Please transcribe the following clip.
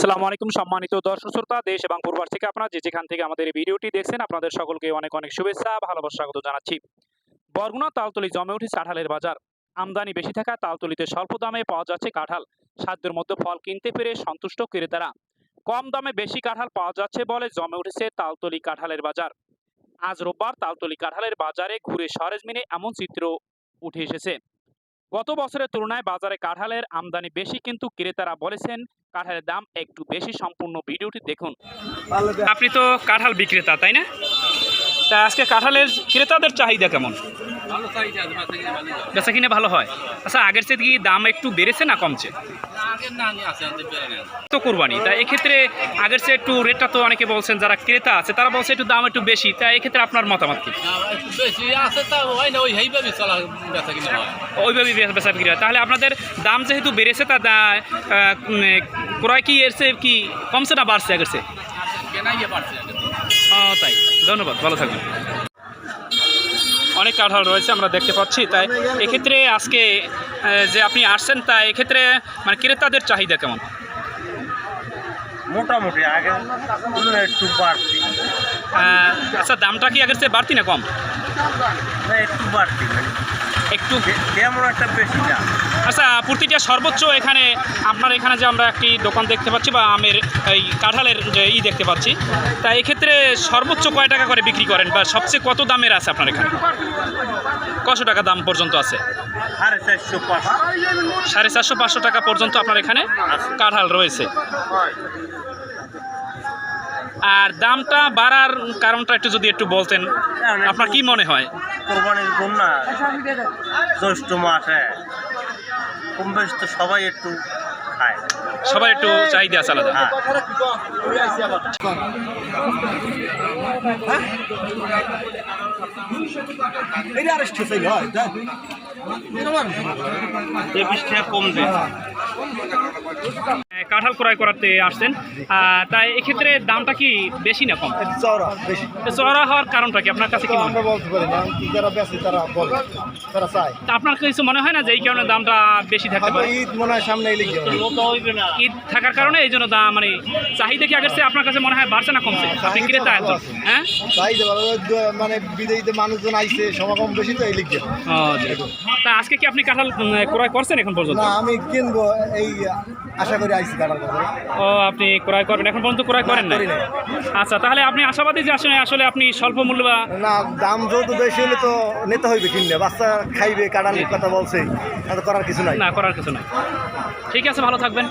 সালামু আলাইকুম সম্মানিত দর্শক শ্রোতা, দেশ এবং পূর্বাস থেকে আপনারা যে যেখান থেকে আমাদের এই ভিডিওটি দেখছেন, আপনাদের সকলকে অনেক অনেক শুভেচ্ছা, ভালোবাসা, স্বাগত জানাচ্ছি। বরগুনা তালতলি জমে উঠেছে কাঁঠালের বাজার। আমদানি বেশি থাকা তালতলিতে স্বল্প দামে পাওয়া যাচ্ছে কাঁঠাল। সাধ্যের মধ্যে ফল কিনতে পেরে সন্তুষ্ট ক্রেতারা। কম দামে বেশি কাঁঠাল পাওয়া যাচ্ছে বলে জমে উঠেছে তালতলি কাঁঠালের বাজার। আজ রোববার তালতলি কাঁঠালের বাজারে ঘুরে সরেজমিনে এমন চিত্র উঠে এসেছে। গত বছরের তুলনায় বাজারে কাঁঠালের আমদানি বেশি কিন্তু ক্রেতারা বলেছেন কাঁঠালের দাম একটু বেশি সম্পূর্ণ ভিডিওটি দেখুন। আপনি তো কাঁঠাল বিক্রেতা, তাই না? তা আজকে কাঁঠালের ক্রেতাদের চাহিদা কেমন। বেচা কিনে ভালো হয়? আচ্ছা আগের চেয়ে কি দাম একটু বেড়েছে না কমছে? তো কোরবানি। তা এক্ষেত্রে আগের চেয়ে একটু রেটটা তো অনেকে বলছেন যারা ক্রেতা আছে তারা বলছে একটু দাম একটু বেশি। তা এক্ষেত্রে আপনার মতামত কি? ওইভাবেই বেচা বিক্রি হয়। তাহলে আপনাদের দাম যেহেতু বেড়েছে তা ক্রয় কি এর কি কমছে না বাড়ছে আগের চেয়ে? তাই। ধন্যবাদ ভালো থাকবেন। অনেক কাঁঠাল রয়েছে আমরা দেখতে পাচ্ছি। তাই এক্ষেত্রে আজকে যে আপনি আসছেন তাই এক্ষেত্রে মানে ক্রেতাদের চাহিদা কেমন? মোটামুটি আগে একটু বাড়তি। আচ্ছা দামটা কি আগের চেয়ে বাড়তি না কম? না একটু বাড়তি। একটু তেমন একটা বেশি না আচ্ছা প্রতিটা সর্বোচ্চ এখানে আপনার এখানে যে আমরা একটি দোকান দেখতে পাচ্ছি বা আমের এই কাঁঠালের যে ই দেখতে পাচ্ছি তা এক্ষেত্রে সর্বোচ্চ কয় টাকা করে বিক্রি করেন বা সবচেয়ে কত দামের আছে আপনার এখানে? কশো টাকা দাম পর্যন্ত আছে? সাড়ে চারশো পাঁচশো। সাড়ে চারশো পাঁচশো টাকা পর্যন্ত আপনার এখানে কাঁঠাল রয়েছে। আর দামটা বাড়ার কারণটা একটু যদি একটু বলতেন আপনার কি মনে হয়? কোরবানির বন্যা জ্যৈষ্ঠ মাসে। কম বেশি তো সবাই একটু খায়। সবার একটু চাহিদা আছে আলাদা। হ্যাঁ। টাকা কম দেয় কাঁঠাল ক্রয় করাতে আসছেন। তাই এক্ষেত্রে দামটা কি বেশি না কম? চওড়া বেশি। চড়া হওয়ার কারণটা কি? আপনার কাছে কি আমরা বলতে পারি না। যারা বেশি তারা বলে। তারা চায়। আপনার কিছু মনে হয় না যে এই কারণে দামটা বেশি থাকতে পারে? ঈদ মনে হয় সামনে এলে ঈদ থাকার কারণে এই জন্য দাম মানে চাহিদা কি আগের চেয়ে আপনার কাছে মনে হয় বাড়ছে না কমছে? আপনি ক্রেতা একজন। হ্যাঁ? মানে বিদেশিতে মানুষজন আইছে সমাগম বেশি তো এই লিখবে তা আজকে কি আপনি কাঁঠাল ক্রয় করছেন এখন পর্যন্ত? না আমি কিনবো এই আশা করি আইসি কাটার কথা ও আপনি ক্রয় করবেন। এখন পর্যন্ত ক্রয় করেন না আচ্ছা তাহলে আপনি আশাবাদী যে আসলে আসলে আপনি স্বল্প মূল্য বা না দাম যেহেতু বেশি হলে তো নিতে হইবে কিনলে। বাচ্চা খাইবে কাটানোর কথা বলছে। করার কিছু নাই। না করার কিছু নাই। ঠিক আছে ভালো থাকবেন।